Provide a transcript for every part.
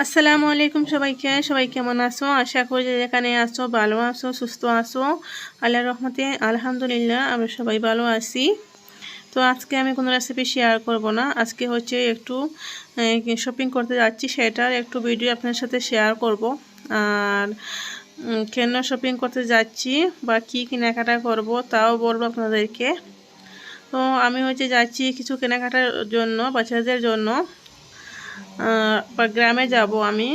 আসসালামু আলাইকুম সবাইকে। সবাই কেমন আছো? আশা করি যে যেখানে আছো, ভালো আছো, সুস্থ আছো। আল্লাহ রহমতে আলহামদুলিল্লাহ আমরা সবাই ভালো আছি। তো আজকে আমি কোনো রেসিপি শেয়ার করব না। আজকে হচ্ছে একটু শপিং করতে যাচ্ছি, সেটার একটু ভিডিও আপনার সাথে শেয়ার করব। আর কেন শপিং করতে যাচ্ছি বা কী কেনাকাটা করব তাও বলব আপনাদেরকে। তো আমি হচ্ছে যাচ্ছি কিছু কেনাকাটার জন্য বাচ্চাদের জন্য। গ্রামে যাব আমি।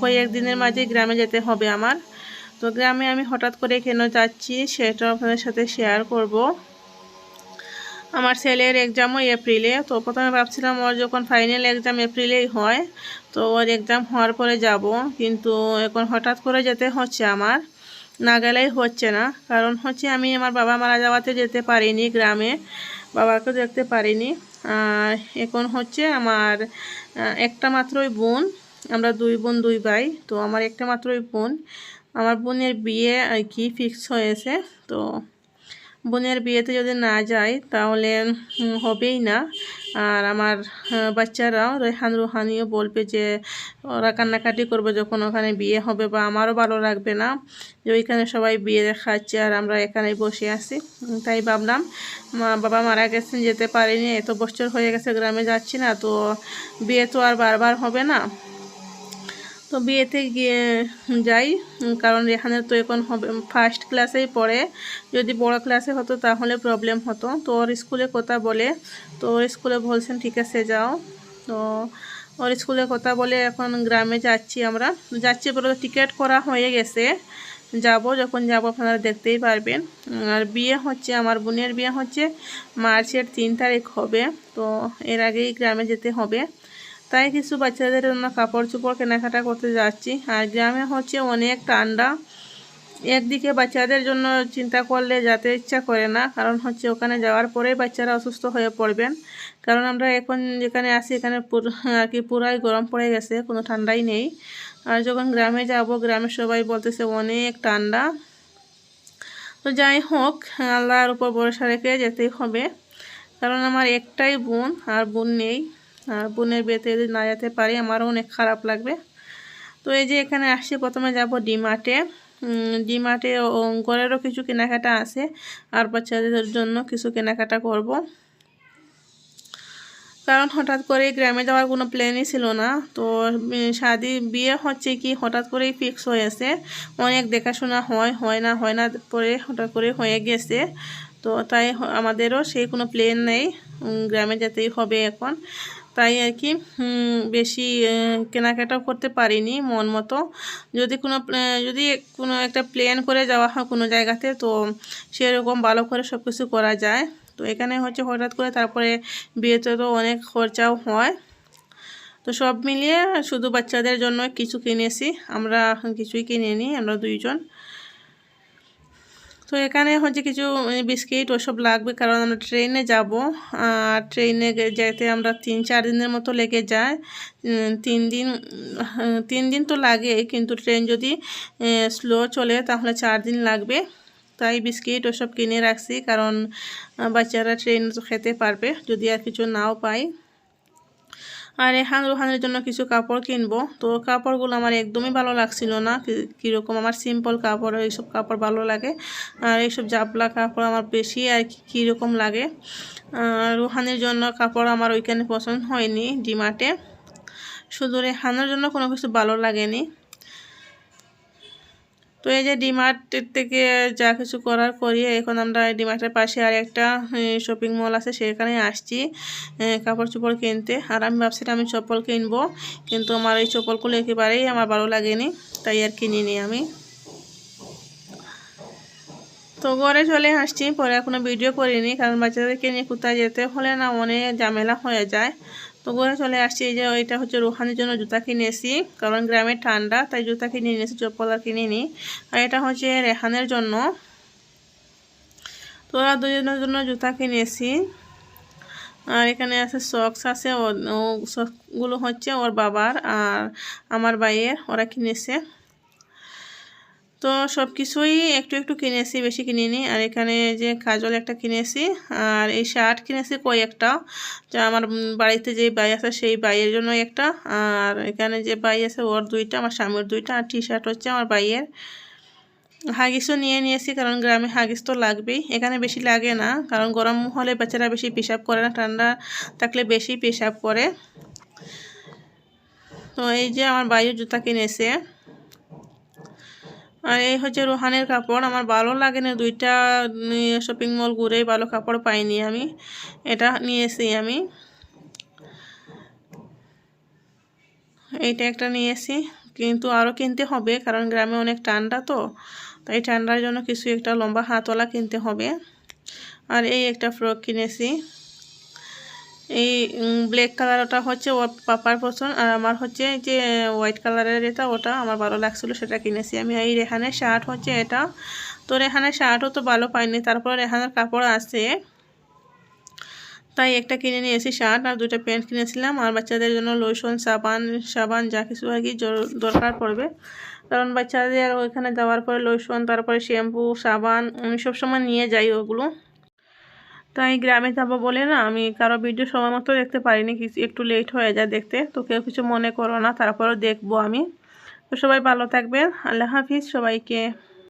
কয়েক দিনের মাঝে গ্রামে যেতে হবে আমার। তো গ্রামে আমি হঠাৎ করে কেন যাচ্ছি সেটা আপনাদের সাথে শেয়ার করব। আমার ছেলের এক্সামও এপ্রিলে তো প্রথমে ভাবছিলাম ওর যখন ফাইনাল এক্সাম এপ্রিলেই হয়, তো ওর এক্সাম হওয়ার পরে যাব। কিন্তু এখন হঠাৎ করে যেতে হচ্ছে আমার। না গেলেই হচ্ছে না। কারণ হচ্ছে আমি আমার বাবা মারা যাওয়াতে যেতে পারিনি গ্রামে। বাবাকে দেখতে পারিনি। আর এখন হচ্ছে আমার একটা মাত্রই বোন। আমরা দুই বোন, দুই ভাই। তো আমার একটা মাত্রই বোন। আমার বোনের বিয়ে আর কি ফিক্স হয়েছে। তো বোনের বিয়েতে যদি না যাই তাহলে হবেই না। আর আমার বাচ্চারাও রেহান, রুহানিও বলবে যে, ওরা কান্নাকাটি করবে যখন ওখানে বিয়ে হবে বা আমারও ভালো লাগবে না যে ওইখানে সবাই বিয়ে দেখাচ্ছে আর আমরা এখানে বসে আছি। তাই ভাবলাম বাবা মারা গেছেন, যেতে পারিনি, এত বছর হয়ে গেছে, গ্রামে যাচ্ছি না, তো বিয়ে তো আর বারবার হবে না। তো বিয়েতে গিয়ে যাই কারণ রেহানের তো এখন হবে ফার্স্ট ক্লাসেই পড়ে। যদি বড় ক্লাসে হতো তাহলে প্রবলেম হতো। তো ওর স্কুলে কথা বলে, তো ওর স্কুলে বলছেন, ঠিক আছে, যাও। তো ওর স্কুলে কথা বলে এখন গ্রামে যাচ্ছি আমরা। যাচ্ছি বলে টিকিট করা হয়ে গেছে। যাব, যখন যাব আপনারা দেখতেই পারবেন। আর বিয়ে হচ্ছে, আমার বোনের বিয়ে হচ্ছে, মার্চের তিন তারিখ হবে। তো এর আগেই গ্রামে যেতে হবে। তাই কিছু বাচ্চাদের জন্য কাপড় চোপড় কেনাকাটা করতে যাচ্ছি। আর গ্রামে হচ্ছে অনেক ঠান্ডা। একদিকে বাচ্চাদের জন্য চিন্তা করলে যেতে ইচ্ছা করে না, কারণ হচ্ছে ওখানে যাওয়ার পরেই বাচ্চারা অসুস্থ হয়ে পড়বেন। কারণ আমরা এখন যেখানে আসি এখানে আর কি পুরাই গরম পড়ে গেছে, কোনো ঠান্ডাই নেই। আর যখন গ্রামে যাব, গ্রামের সবাই বলতেছে অনেক ঠান্ডা। তো যাই হোক, আল্লাহর উপর ভরসা রেখে যেতেই হবে। কারণ আমার একটাই বোন, আর বোন নেই। আর বোনের বিয়েতে যদি না যেতে পারি, আমারও অনেক খারাপ লাগবে। তো এই যে এখানে আসছি, প্রথমে যাব ডিমার্টে। ডিমার্টে ঘরেরও কিছু কেনাকাটা আছে, আর বাচ্চাদের জন্য কিছু কেনাকাটা করব। কারণ হঠাৎ করে গ্রামে যাওয়ার কোনো প্ল্যানই ছিল না। তো শাদি, বিয়ে হচ্ছে কি, হঠাৎ করেই ফিক্স হয়েছে অনেক দেখাশোনা হয় হয় না হয় না পরে হঠাৎ করে হয়ে গেছে। তো তাই আমাদেরও সেই কোনো প্ল্যান নেই। গ্রামে যেতেই হবে এখন। তাই আর কি বেশি কেনাকাটাও করতে পারিনি মন মতো। যদি কোনো যদি কোনো একটা প্ল্যান করে যাওয়া হয় কোনো জায়গাতে, তো সেরকম ভালো করে সব কিছু করা যায়। তো এখানে হচ্ছে হঠাৎ করে তারপরে বিয়েতে তো অনেক খরচাও হয়। তো সব মিলিয়ে শুধু বাচ্চাদের জন্য কিছু কিনেছি, আমরা কিছুই কিনিনি, আমরা দুইজন। তো এখানে হচ্ছে কিছু বিস্কিট ওসব লাগবে, কারণ আমরা ট্রেনে যাব। আর ট্রেনে যেতে আমরা তিন, চার দিনের মতো লেগে যায়। তিন দিন তিন দিন তো লাগে, কিন্তু ট্রেন যদি স্লো চলে, তাহলে চার দিন লাগবে। তাই বিস্কিট ওসব কিনে রাখছি, কারণ বাচ্চারা ট্রেন খেতে পারবে, যদি আর কিছু নাও পাই আর রেহান রোহানের জন্য কিছু কাপড় কিনবো। তো কাপড়গুলো আমার একদমই ভালো লাগছিল না। কীরকম আমার সিম্পল কাপড়, এইসব কাপড় ভালো লাগে। আর এইসব জাপলা কাপড় আমার বেশি আর কীরকম লাগে। রোহানের জন্য কাপড় আমার ওইখানে পছন্দ হয়নি ডিমার্টে। শুধু রেহানোর জন্য কোনো কিছু ভালো লাগেনি। তো এই যে ডিমার্টের থেকে যা কিছু করার করি এখন আমরা ডিমার্টের পাশে আর একটা শপিং মল আছে, সেখানে আসছি। কাপড় চোপড় কিনতে। আর আমি ভাবছিলাম আমি চপ্পল কিনবো, কিন্তু আমার এই চপ্পলগুলো একেবারেই আমার ভালো লাগেনি, তাই আর কিনিনি আমি। তো ঘরে চলে আসছি, পরে এখনও ভিডিও করিনি, কারণ বাচ্চাদেরকে নিয়ে কোথায় যেতে হলে না, অনেক ঝামেলা হয়ে যায়। ঘরে চলে আসছি, এই যে এটা হচ্ছে রোহানের জন্য জুতা কিনেছি কারণ গ্রামে ঠান্ডা, তাই জুতা কিনে নিয়েছি চপ্পল আর কিনে নিই। আর এটা হচ্ছে রেহানের জন্য। তো ওরা দুজনের জন্য জুতা কিনেছি আর এখানে আছে সক্স আছে, ও- সক্সগুলো হচ্ছে ওর বাবার আর আমার ভাইয়ের, ওরা কিনেছে তো সব কিছুই একটু একটু কিনেছি, বেশি কিনিনি। আর এখানে যে কাজল একটা কিনেছি, আর এই শার্ট কিনেছি কয়েকটা যা আমার বাড়িতে যে বাই আছে, সেই বাইয়ের জন্য একটা। আর এখানে যে বাই আছে, ওর দুইটা, আমার স্বামীর দুইটা, আর টি শার্ট হচ্ছে আমার বাইয়ের হাগিসও নিয়ে নিয়েছি, কারণ গ্রামে হাগিস তো লাগবেই। এখানে বেশি লাগে না, কারণ গরম হলে বাচ্চারা বেশি পেশাব করে না, ঠান্ডা থাকলে বেশি পেশাব করে। তো এই যে আমার বাইয়ের জুতা কিনেছে। আর এই হচ্ছে রোহানের কাপড়। আমার ভালো লাগে না দুইটা শপিং মল ঘুরে ভালো কাপড় পাইনি আমি। এটা নিয়েছি আমি। এইটা একটা নিয়েছি। কিন্তু আরও কিনতে হবে, কারণ গ্রামে অনেক ঠান্ডা তো। তাই ঠান্ডার জন্য কিছু একটা লম্বা হাতওয়ালা কিনতে হবে। আর এই একটা ফ্রক কিনেছি। এই ব্ল্যাক কালার ওটা হচ্ছে ওর পাপার পছন্দ। আর আমার হচ্ছে যে হোয়াইট কালারের এটা ওটা আমার ভালো লাগছিল, সেটা কিনেছি আমি। এই রেহানের শার্ট হচ্ছে এটা। তো রেহানের শার্টও তো ভালো পাইনি, তারপর রেহানের কাপড় আছে। তাই একটা কিনে নিয়েছি শার্ট আর দুটা প্যান্ট কিনেছিলাম। আর বাচ্চাদের জন্য লোশন সাবান সাবান, যা কিছু আর কি দরকার পড়বে। কারণ বাচ্চাদের ওইখানে যাওয়ার পরে লোশন তারপরে শ্যাম্পু সাবান, আমি সবসময় নিয়ে যাই ওগুলো। তাই গ্রামে যাব বলে না, আমি কারও ভিডিও সময় মতো দেখতে পারিনি, কিছু একটু লেট হয়ে যায় দেখতে, তো কেউ কিছু মনে করো না, তারপরেও দেখব আমি। তো সবাই ভালো থাকবেন, আল্লাহ হাফিজ সবাইকে।